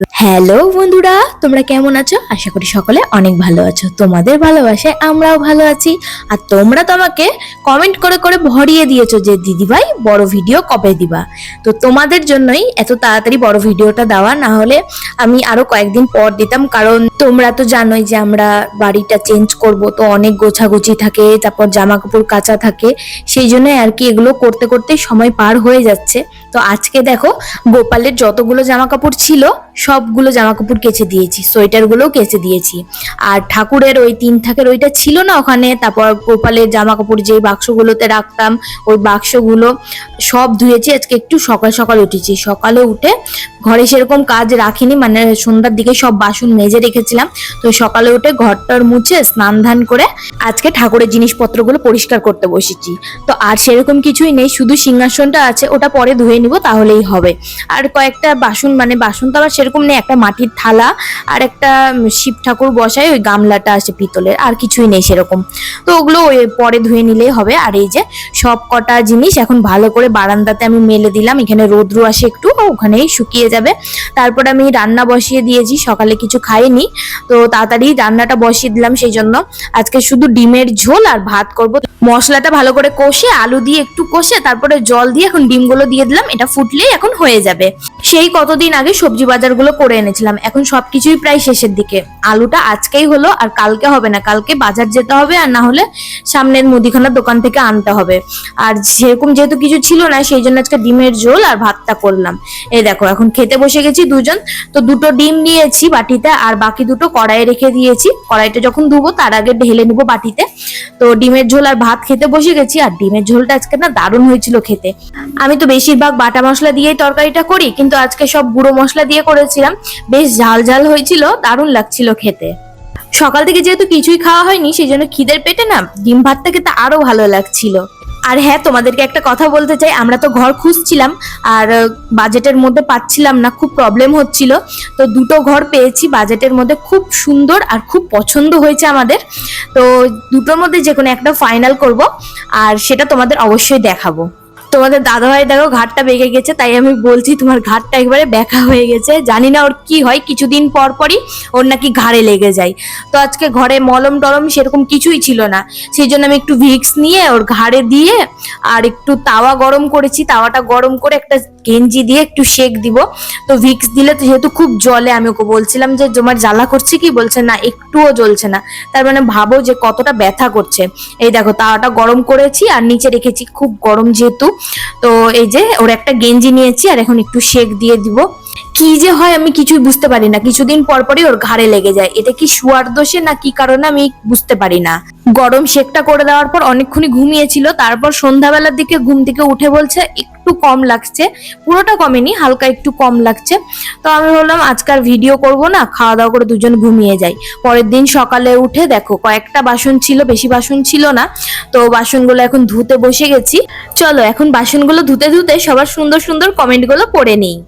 Hello বন্ধুরা, তোমরা কেমন আছো? আশা করি সকলে অনেক ভালো আছো। তোমাদের ভালোবাসায় আমরাও ভালো আছি। আর তোমরা তো আমাকে কমেন্ট করে করে ভরিয়ে দিয়েছ যে দিদিভাই বড় ভিডিও কবে দিবা? তো তোমাদের জন্যই এত তাড়াতাড়ি বড় ভিডিওটা দেওয়া। না হলে আমি আরও কয়েকদিন পর দিতাম। কারণ তোমরা তো জানোই যে, আমরা বাড়িটা চেঞ্জ করব। তো অনেক গোছাগুছি থাকে, তারপর জামা কাপড় কাচা থাকে। সেই জন্য আর কি এগুলো করতে করতে সময় পার হয়ে যাচ্ছে। তো আজকে দেখো গোপালের যতগুলো জামা কাপড় ছিল, সবগুলো জামা কাপড় কেচে দিয়েছি, সোয়েটারগুলোও কেচে দিয়েছি। আর ঠাকুরের ওই তিন থাকের ওইটা ছিল না ওখানে, তারপর গোপালের জামা কাপড় যেই বাক্সগুলোতে রাখতাম, ওই বাক্সগুলো সব ধুয়েছি, আজকে একটু সকাল সকাল উঠেছি। সকালে উঠে ঘরে সেরকম কাজ রাখিনি মানে সন্ধ্যার দিকে সব বাসন মেজে রেখেছিলাম। তো সকালে উঠে ঘরটার মুছে স্নান ধান করে আজকে ঠাকুরের জিনিসপত্রগুলো পরিষ্কার করতে বসেছি। তো আর সেরকম কিছুই নেই, শুধু সিংহাসনটা আছে, ওটা পরে ধুয়ে নিব তাহলেই হবে। আর কয়েকটা বাসন মানে বাসন তো আবার সেরকম নেই, একটা মাটির থালা আর একটা শিব ঠাকুর বসায় ওই গামলাটা আছে পিতলের, আর কিছুই নেই সেরকম। তো ওগুলো ওই পরে ধুয়ে নিলেই হবে। আর এই যে সব কটা জিনিস এখন ভালো করে বারান্দাতে আমি মেলে দিলাম, এখানে রৌদ্র আসে একটু ওখানেই শুকিয়ে যাবে। তারপর আমি রান্না বসিয়ে দিয়েছি, সকালে কিছু খাইনি, তো তাড়াতাড়ি রান্নাটা বসিয়ে দিলাম সেই জন্য আজকে শুধু ডিমের ঝোল আর ভাত করব। মশলাটা ভালো করে কষে, আলু দিয়ে একটু কষে, তারপরে জল দিয়ে এখন ডিমগুলো দিয়ে দিলাম। এটা ফুটলেই এখন হয়ে যাবে। সেই কতদিন আগে সবজি বাজারগুলো করে এনেছিলাম। এখন সবকিছুই প্রায় শেষের দিকে। আলুটা আজকেই হলো আর কালকে হবে না। কালকে বাজার যেতে হবে আর না হলে সামনের মুদিখানার দোকান থেকে আনতে হবে। আর সেরকম যেহেতু কিছু ছিল না, সেই জন্য আজকে ডিমের ঝোল আর ভাতটা করলাম। এই দেখো, এখন খেতে বসে গেছি দুজন। তো দুটো ডিম নিয়েছি বাটিতে আর বাকি দুটো কড়াইয়ে রেখে দিয়েছি। কড়াইটা যখন ধুবো, তার আগে ঢেলে নিবো বাটিতে। তো ডিমের ঝোল আর ভাত খেতে বসে গেছি। আর ডিমের ঝোলটা আজকে না দারুণ হয়েছিল খেতে। আমি তো বেশিরভাগ বাটা মশলা দিয়েই তরকারিটা করি, কিন্তু আজকে সব গুঁড়ো মশলা দিয়ে করেছিলাম। বেশ ঝাল ঝাল হয়েছিল, দারুণ লাগছিল খেতে। সকাল থেকে যেহেতু কিছুই খাওয়া হয়নি সেই জন্য খিদের পেটে না ডিম ভাতটা খেতে আরও ভালো লাগছিল। আর হ্যাঁ তোমাদেরকে একটা কথা বলতে চাই, আমরা তো ঘর খুঁজছিলাম, আর বাজেটের মধ্যে পাচ্ছিলাম না, খুব প্রবলেম হচ্ছিল। তো দুটো ঘর পেয়েছি, বাজেটের মধ্যে খুব সুন্দর আর খুব পছন্দ হয়েছে আমাদের। তো দুটোর মধ্যে যে কোনো একটা ফাইনাল করব, আর সেটা তোমাদের অবশ্যই দেখাবো। তোমাদের দাদাভাই দেখো ঘাটটা বেঁকে গেছে, তাই আমি বলছি তোমার ঘাটটা একবারে ব্যাকা হয়ে গেছে। জানি না ওর কি হয়, কিছুদিন পর পরই ওর নাকি ঘাড়ে লেগে যায়। তো আজকে ঘরে মলম টলম সেরকম কিছুই ছিল না। সেই জন্য আমি একটু ভিক্স নিয়ে ওর ঘাড়ে দিয়ে আর একটু তাওয়া গরম করেছি, তাওয়াটা গরম করে একটা গেঞ্জি দিয়ে একটু শেক দিব। তো ভিক্স দিলে তো যেহেতু খুব জলে আমি ওকে বলছিলাম যে, তোমার জ্বালা করছে কি? বলছে, না, একটুও জ্বলছে না। তার মানে ভাবো যে কতটা ব্যথা করছে। এই দেখো, তাওয়াটা গরম করেছি আর নিচে রেখেছি খুব গরম যেহেতু। তো এই যে ওর একটা গেঞ্জি নিয়েছি আর এখন একটু শেক দিয়ে দিব। কি যে হয় আমি কিছুই বুঝতে পারি না। কিছুদিন পর পরই ওর ঘাড়ে লেগে যায়। এটা কি শুয়ার দোষে না কি কারণে আমি বুঝতে পারি না। গরম শেকটা করে দেওয়ার পর অনেকক্ষণই ঘুমিয়েছিল। তারপর সন্ধ্যাবেলার দিকে ঘুম থেকে উঠে বলছে, একটু কম লাগছে। পুরোটা কমেনি, হালকা একটু কম লাগছে। তো আমি বললাম আজকাল ভিডিও করব না, খাওয়া দাওয়া করে দুজন ঘুমিয়ে যাই। পরের দিন সকালে উঠে দেখো, কয়েকটা বাসন ছিল, বেশি বাসন ছিল না। তো বাসনগুলো এখন ধুতে বসে গেছি। চলো, এখন বাসনগুলো ধুতে ধুতে সবার সুন্দর সুন্দর কমেন্টগুলো পড়ে নিই।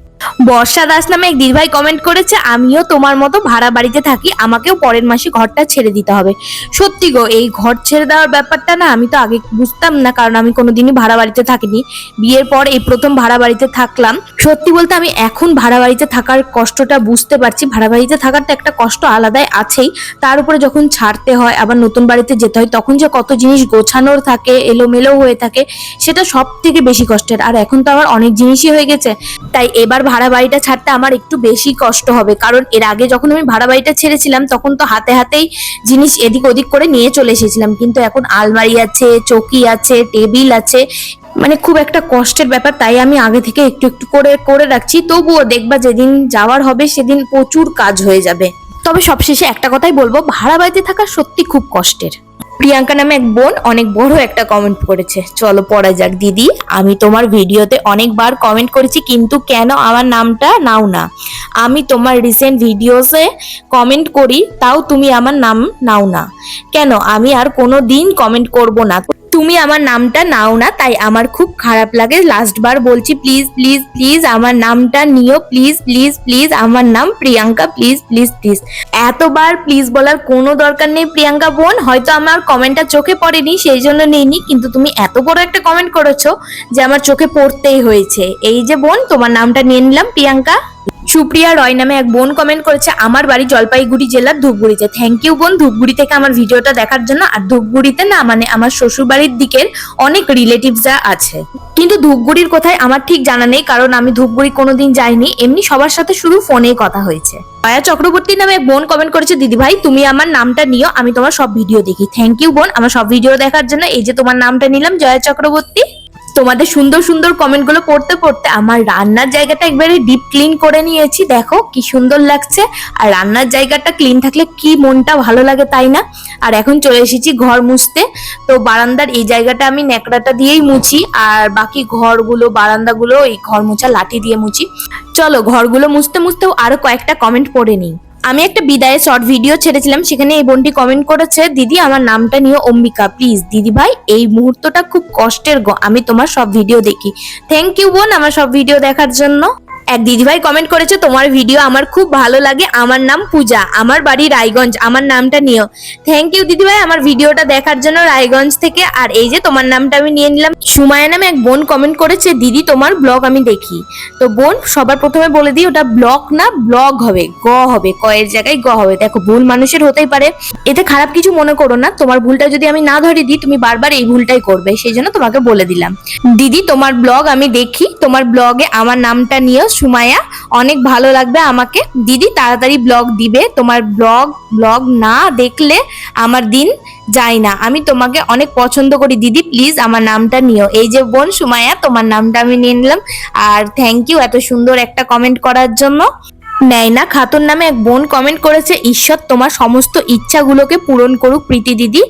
বর্ষা দাস নামে এক দিদিভাই কমেন্ট করেছে, আমিও তোমার মতো ভাড়া বাড়িতে থাকি, আমাকেও পরের মাসে ঘরটা ছেড়ে দিতে হবে। সত্যি গো, এই ঘর ছেড়ে দেওয়ার ব্যাপারটা না আমি তো আগে বুঝতাম না, কারণ আমি কোনোদিনই ভাড়া বাড়িতে থাকিনি। বিয়ের পর এই প্রথম ভাড়া বাড়িতে থাকলাম। সত্যি বলতে আমি এখন ভাড়া বাড়িতে থাকার কষ্টটা বুঝতে পারছি। ভাড়া বাড়িতে থাকার তো একটা কষ্ট আলাদাই আছেই। তার উপরে যখন ছাড়তে হয়, আবার নতুন বাড়িতে যেতে হয়, তখন যে কত জিনিস গোছানোর থাকে, এলোমেলো হয়ে থাকে, সেটা সব থেকে বেশি কষ্টের। আর এখন তো আমার অনেক জিনিসই হয়ে গেছে। তাই এবার ভাড়া বাড়িটা ছাড়তে আমার একটু বেশি কষ্ট হবে। কারণ এর আগে যখন আমি ভাড়া বাড়িটা ছেড়েছিলাম, তখন তো হাতে হাতেই জিনিস এদিক ওদিক করে নিয়ে চলে এসেছিলাম। কিন্তু এখন আলমারি আছে, চৌকি আছে, টেবিল আছে। মানে খুব একটা কষ্টের ব্যাপার, তাই আমি আগে থেকে একটু একটু করে করে রাখছি। তবুও দেখবা যেদিন যাওয়ার হবে, সেদিন প্রচুর কাজ হয়ে যাবে। তবে সবশেষে একটা কথাই বলব ভাড়া বাড়িতে থাকা সত্যি খুব কষ্টের। প্রিয়াঙ্কা নামে এক বোন অনেক বড় একটা কমেন্ট করেছে। চলো পড়া যাক, দিদি, আমি তোমার ভিডিওতে অনেকবার কমেন্ট করেছি, কিন্তু কেন আমার নামটা নাও না? আমি তোমার রিসেন্ট ভিডিওসে কমেন্ট করি, তাও তুমি আমার নাম নাও না। কেন? আমি আর কোনো দিন কমেন্ট করব না। তুমি আমার নামটা নাও না, তাই আমার খুব খারাপ লাগে। লাস্ট বার বলছি প্লিজ প্লিজ প্লিজ আমার নামটা নিও প্লিজ প্লিজ প্লিজ আমার নাম প্রিয়াঙ্কা প্লিজ প্লিজ প্লিজ এতবার প্লিজ বলার কোনো দরকার নেই প্রিয়াঙ্কা বোন, হয়তো আমার কমেন্টটা চোখে পড়েনি, সেই জন্য নেইনি, কিন্তু তুমি এত বড় একটা কমেন্ট করেছ যে আমার চোখে পড়তেই হয়েছে। এই যে বোন, তোমার নামটা নিয়ে নিলাম, প্রিয়াঙ্কা। সুপ্রিয়া রয় নামে এক বোন কমেন্ট করেছে, আমার বাড়ি জলপাইগুড়ি জেলার ধূপগুড়িতে। থ্যাংক ইউ বোন, ধূপগুড়ি থেকে আমার ভিডিওটা দেখার জন্য। আর ধূপগুড়িতে না মানে আমার শ্বশুর বাড়ির দিকের অনেক রিলেটিভসরা আছে। কিন্তু ধূপগুড়ির কোথায় আমার ঠিক জানা নেই, কারণ আমি ধূপগুড়ি কোনোদিন যাইনি। এমনি সবার সাথে শুধু ফোনেই কথা হয়েছে। দয়া চক্রবর্তী নামে এক বোন কমেন্ট করেছে, দিদি ভাই, তুমি আমার নামটা নিও, আমি তোমার সব ভিডিও দেখি। থ্যাংক ইউ বোন, আমার সব ভিডিও দেখার জন্য এই যে তোমার নামটা নিলাম, জয়া চক্রবর্তী। তোমাদের সুন্দর সুন্দর কমেন্টগুলো পড়তে পড়তে আমার রান্নার জায়গাটা একবারে ডিপ ক্লিন করে নিয়েছি। দেখো কি সুন্দর লাগছে। আর রান্নার জায়গাটা ক্লিন থাকলে কি মনটা ভালো লাগে তাই না? আর এখন চলে এসেছি ঘর মুছতে। তো বারান্দার এই জায়গাটা আমি ন্যাকড়াটা দিয়েই মুছি। আর বাকি ঘরগুলো, বারান্দাগুলো এই ঘর মোছা লাঠি দিয়ে মুছি। চলো ঘরগুলো মুছতে মুছতেও আরও কয়েকটা কমেন্ট পড়ে নিই। আমি একটা বিদায়ে শর্ট ভিডিও ছেড়েছিলাম, সেখানে এই বোনটি কমেন্ট করেছে, দিদি, আমার নামটা নিয়ে অম্বিকা প্লিজ দিদি ভাই এই মুহূর্তটা খুব কষ্টের গো, আমি তোমার সব ভিডিও দেখি। থ্যাংক ইউ বোন, আমার সব ভিডিও দেখার জন্য। এক দিদিভাই কমেন্ট করেছে, তোমার ভিডিও আমার খুব ভালো লাগে। আমার নাম পূজা। আমার বাড়ি রায়গঞ্জ। আমার নামটা নিও। থ্যাংক ইউ দিদিভাই। আমার ভিডিওটা দেখার জন্য রায়গঞ্জ থেকে। আর এই যে তোমার নামটা আমি নিয়ে নিলাম। সুমায়া নামে এক বোন কমেন্ট করেছে, দিদি, তোমার ব্লগ আমি দেখি। তো বোন সবার প্রথমে বলে দিই, ওটা ব্লগ না ব্লগ হবে। গ হবে। কয়ের জায়গায় গ হবে। দেখো, ভুল মানুষের হতেই পারে। এতে খারাপ কিছু মনে করো না। তোমার ভুলটা যদি আমি না ধরে দিই, তুমি বারবার এই ভুলটাই করবে। সেই জন্য তোমাকে বলে দিলাম। দিদি, তোমার ব্লগ আমি দেখি। তোমার ব্লগে আমার নামটা নিও। সুমায়া অনেক ভালো লাগবে আমাকে। দিদি তাড়াতাড়ি ব্লগ দিবে, তোমার ব্লগ ব্লগ না দেখলে আমার দিন যায় না। আমি তোমাকে অনেক পছন্দ করি। দিদি প্লিজ আমার নামটা নিও। এই যে বোন সুমায়া তোমার নামটা আমি নিয়ে নিলাম। আর থ্যাংক ইউ এত সুন্দর একটা কমেন্ট করার জন্য। নেয়না খাতুন নামে এক বোন কমেন্ট করেছে, ঈশ্বর, তোমার সমস্ত ইচ্ছাগুলোকে পূরণ করুক প্রীতি দিদি।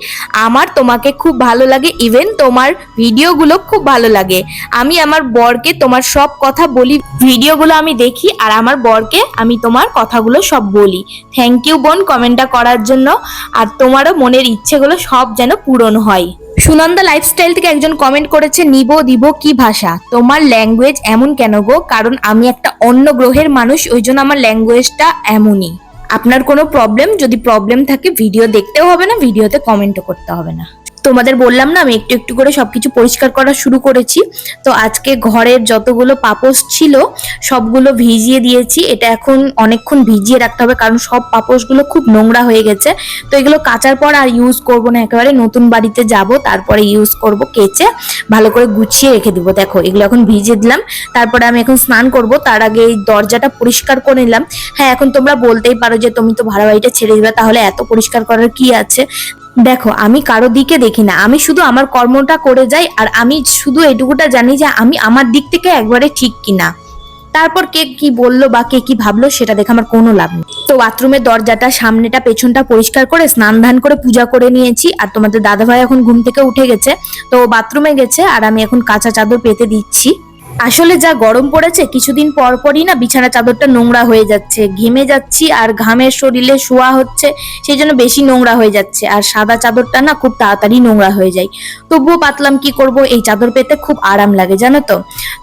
আমার তোমাকে খুব ভালো লাগে ইভেন তোমার ভিডিওগুলো খুব ভালো লাগে। আমি আমার বরকে তোমার সব কথা বলি, ভিডিওগুলো আমি দেখি, আর আমার বরকে আমি তোমার কথাগুলো সব বলি। থ্যাংক ইউ বোন কমেন্টটা করার জন্য। আর তোমারও মনের ইচ্ছেগুলো সব যেন পূরণ হয়। সুনন্দা লাইফস্টাইল থেকে একজন কমেন্ট করেছে, নিব, দিব কি ভাষা? তোমার ল্যাঙ্গুয়েজ এমন কেন গো? কারণ আমি একটা অন্য গ্রহের মানুষ, ওই জন্য আমার ল্যাঙ্গুয়েজটা এমনই। আপনার কোনো প্রবলেম যদি প্রবলেম থাকে ভিডিও দেখতেও হবে না ভিডিওতে কমেন্টও করতে হবে না। তোমাদের বললাম না, আমি একটু একটু করে সবকিছু পরিষ্কার করা শুরু করেছি। তো আজকে ঘরের যতগুলো পাপোশ ছিল, সবগুলো ভিজিয়ে দিয়েছি। এটা এখন অনেকক্ষণ ভিজিয়ে রাখতে হবে, কারণ সব পাপোশগুলো খুব নোংরা হয়ে গেছে। তো এগুলো কাচার পর আর ইউজ করব না, একেবারে নতুন বাড়িতে যাব, তারপরে ইউজ করব, কেচে ভালো করে গুছিয়ে রেখে দিব। দেখো, এগুলো এখন ভিজিয়ে দিলাম, তারপরে আমি এখন স্নান করব। তার আগে এই দরজাটা পরিষ্কার করে নিলাম। হ্যাঁ এখন তোমরা বলতেই পারো যে তুমি তো ভাড়া বাড়িটা ছেড়ে দিবে তাহলে এত পরিষ্কার করার কি আছে? দেখো, আমি কারও দিকে দেখি না। আমি শুধু আমার কর্মটা করে যাই আর আমি শুধু এটুকুটা জানি যে আমি আমার দিক থেকে একবারে ঠিক কিনা। তারপর কে কি বলল বা কে কি ভাবলো সেটা দেখে আমার কোনো লাভ নেই। তো বাথরুমের দরজাটা, সামনেটা, পেছনটা পরিষ্কার করে স্নান ধান করে পূজা করে নিয়েছি আর তোমাদের দাদাভাই এখন ঘুম থেকে উঠে গেছে। তো বাথরুমে গেছে আর আমি এখন কাঁচা চাদর পেতে দিচ্ছি। আসলে যা গরম পড়েছে, কিছুদিন পর পরই না বিছানা চাদরটা নোংরা হয়ে যাচ্ছে। ঘেমে যাচ্ছি আর ঘামের শরীরে শোয়া হচ্ছে, সেই জন্য বেশি নোংরা হয়ে যাচ্ছে। আর সাদা চাদরটা না খুব তাড়াতাড়ি নোংরা হয়ে যায়। তবুও পাতলাম কি করব, এই চাদর পেতে খুব আরাম লাগে, জানো তো?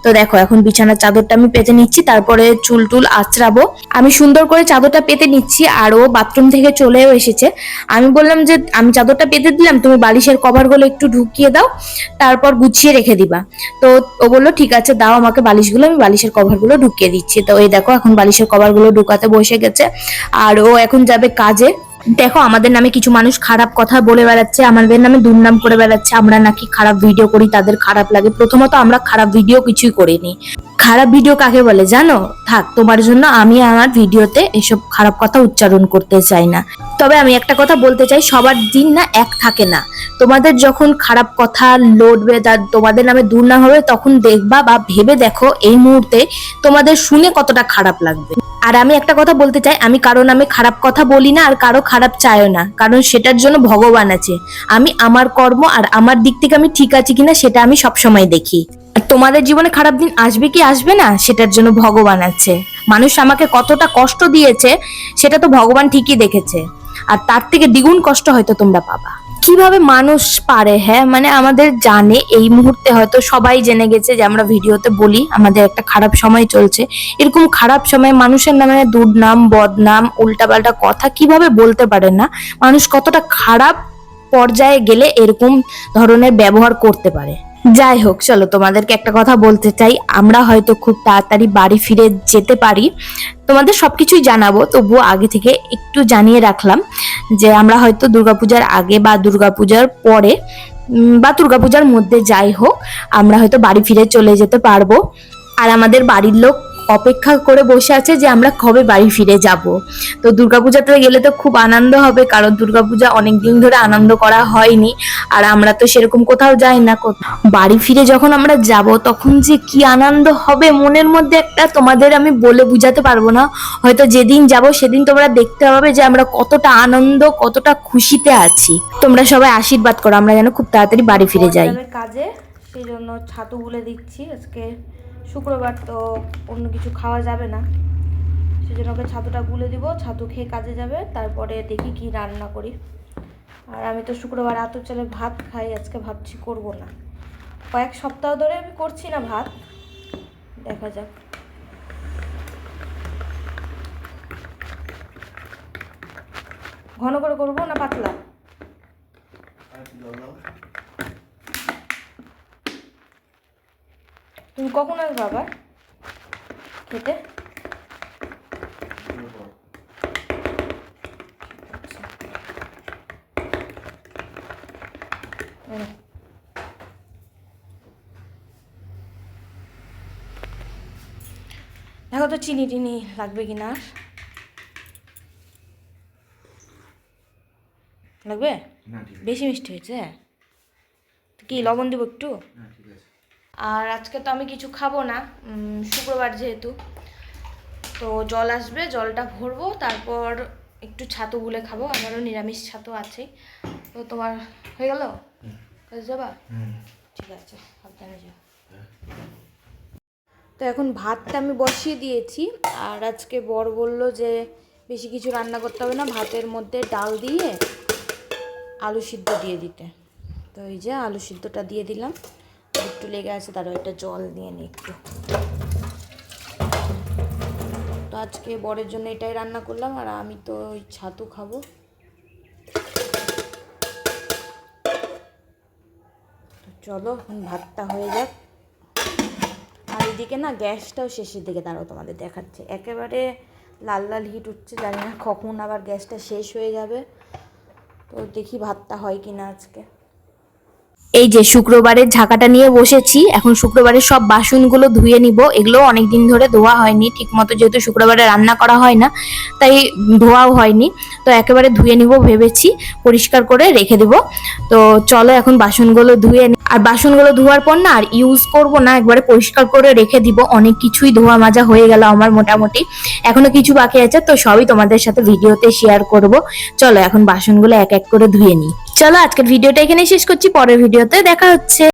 তো দেখো, এখন বিছানার চাদরটা আমি পেতে নিচ্ছি, তারপরে চুল টুল আঁচড়াবো। আমি সুন্দর করে চাদরটা পেতে নিচ্ছি আর ও বাথরুম থেকে চলেও এসেছে। আমি বললাম যে, আমি চাদরটা পেতে দিলাম, তুমি বালিশের কভারগুলো একটু ঢুকিয়ে দাও, তারপর গুছিয়ে রেখে দিবা। তো ও বলল, ঠিক আছে দাও আমাকে বালিশগুলো, আমি বালিশের কভারগুলো ঢুকিয়ে দিচ্ছি। তো এই দেখো, এখন বালিশের কভারগুলো ঢুকাতে বসে গেছে। আর ও এখন যাবে কাজে। দেখো, আমাদের নামে কিছু মানুষ খারাপ কথা বলে বেড়াচ্ছে, আমাদের নামে দুর্নাম করে বেড়াচ্ছে। আমরা নাকি খারাপ ভিডিও করি, তাদের খারাপ লাগে। প্রথমত আমরা খারাপ ভিডিও কিছুই করিনি। খারাপ ভিডিও কাকে বলে জানো? থাক, তোমার জন্য আমি আমার ভিডিওতে এসব খারাপ কথা উচ্চারণ করতে চাই না। তবে আমি একটা কথা বলতে চাই, সবার দিন না এক থাকে না। তোমাদের যখন খারাপ কথা লড়বে, তা তোমাদের নামে দুর্নাম হবে, তখন দেখবা বা ভেবে দেখো এই মুহূর্তে তোমাদের শুনে কতটা খারাপ লাগবে। আর আমি একটা কথা বলতে চাই, আমি কারও নামে খারাপ কথা বলি না আর কারও খারাপ চাইও না, কারণ সেটার জন্য ভগবান আছে। আমি আমার কর্ম আর আমার দিক থেকে আমি ঠিক আছি কিনা সেটা আমি সবসময় দেখি। তোমাদের জীবনে খারাপ দিন আসবে কি আসবে না, সেটার জন্য ভগবান আছে। মানুষ আমাকে কতটা কষ্ট দিয়েছে, সেটা তো ভগবান ঠিকই দেখেছে। আর তার থেকে দ্বিগুণ কষ্ট হয়তো তোমরা পাবা। কীভাবে মানুষ পারে হ্যাঁ? মানে আমাদের জানে, এই মুহূর্তে হয়তো সবাই জেনে গেছে যে আমরা ভিডিওতে বলি, আমাদের একটা খারাপ সময় চলছে। এরকম খারাপ সময় মানুষের নামে দুর্নাম, বদনাম, উল্টাপাল্টা কথা কীভাবে বলতে পারে না? মানুষ কতটা খারাপ পর্যায়ে গেলে এরকম ধরনের ব্যবহার করতে পারে। যাই হোক, চলো তোমাদেরকে একটা কথা বলতে চাই। আমরা হয়তো খুব তাড়াতাড়ি বাড়ি ফিরে যেতে পারি। তোমাদের সব কিছুই জানাব, তবুও আগে থেকে একটু জানিয়ে রাখলাম যে আমরা হয়তো দুর্গাপূজার আগে বা দুর্গাপূজার পরে বা দুর্গাপূজার মধ্যে যাই হোক, আমরা হয়তো বাড়ি ফিরে চলে যেতে পারব। আর আমাদের বাড়ির লোক অপেক্ষা করে বসে আছে যে আমরা কবে বাড়ি ফিরে যাব। তো দুর্গাপূজাতে গেলে তো খুব আনন্দ হবে, কারণ দুর্গাপূজা অনেক দিন ধরে আনন্দ করা হয়নি। আর আমরা তো সেরকম কোথাও যাই না বাড়ি ফিরে যখন আমরা যাব, তখন যে কি আনন্দ হবে মনের মধ্যে একটা তোমাদের আমি বলে বুঝাতে পারব না। হয়তো যেদিন যাব, সেদিন তোমরা দেখতে পাবে যে আমরা কতটা আনন্দ, কতটা খুশিতে আছি। তোমরা সবাই আশীর্বাদ করো, আমরা যেন খুব তাড়াতাড়ি বাড়ি ফিরে যাই। কাজে সেই জন্য ছাতু গুলে দিচ্ছি আজকে। শুক্রবার তো অন্য কিছু খাওয়া যাবে না। সেজন্য ওকে ছাতুটা গুলে দিব, ছাতু খেয়ে কাজে যাবে, তারপরে দেখি কি রান্না করি। আর আমি তো শুক্রবার আতর চালে ভাত খাই, আজকে ভাবছি করব না। কয়েক সপ্তাহ ধরে আমি করছি না ভাত। দেখা যাক। ঘন করে করব না পাতলা? তুমি কখন আসবে আবার? খেতে? আচ্ছা। দেখো তো চিনি টিনি লাগবে কি না লাগবে বেশি মিষ্টি হয়েছে? কি লবণ দিব একটু? ঠিক আছে। আর আজকে তো আমি কিছু খাব না শুক্রবার যেহেতু। তো জল আসবে জলটা ভরবো তারপর একটু ছাতু গুলে খাব আমারও নিরামিষ ছাতু আছে তো তোমার হয়ে গেল? কাজে যাবা? ঠিক আছে সাবধানে যাও। তো এখন ভাতটা আমি বসিয়ে দিয়েছি আর আজকে বর বলল যে বেশি কিছু রান্না করতে হবে না ভাতের মধ্যে ডাল দিয়ে আলু সিদ্ধ দিয়ে দিতে। তো এই যে আলু সিদ্ধটা দিয়ে দিলাম। একটু লেগে আছে তারও একটা জল দিয়ে নিই একটু। তো আজকে বরের জন্য এটাই রান্না করলাম, আর আমি তো ওই ছাতু খাব। চলো, এখন ভাতটা হয়ে যাক। আর এদিকে না, গ্যাসটাও শেষের দিকে, দাঁড়াও তোমাদের দেখাচ্ছে। একেবারে লাল লাল হিট উঠছে, জানি না কখন আবার গ্যাসটা শেষ হয়ে যাবে। তো দেখি ভাতটা হয় কি না আজকে। এই যে শুক্রবারের ঝাঁকাটা নিয়ে বসেছি, এখন শুক্রবারের সব বাসনগুলো ধুয়ে নিব। এগুলো অনেক দিন ধরে ধোয়া হয়নি, ঠিকমতো যেহেতু শুক্রবারে রান্না করা হয় না, তাই ধোয়াও হয়নি। তো একেবারে ধুয়ে নিব ভেবেছি, পরিষ্কার করে রেখে দেব। তো চলো এখন বাসনগুলো ধুয়ে নি। আর বাসনগুলো ধোয়ার পর না আর ইউজ করব না, একবারে পরিষ্কার করে রেখে দিব। অনেক কিছুই ধোয়া মাজা হয়ে গেল আমার মোটামুটি। এখনও কিছু বাকি আছে, তো সবই তোমাদের সাথে ভিডিওতে শেয়ার করব। চলো এখন বাসনগুলো এক এক করে ধুয়ে নিই চলো আজকের ভিডিওটা এখানে শেষ করছি পরের ভিডিওতে দেখা হচ্ছে।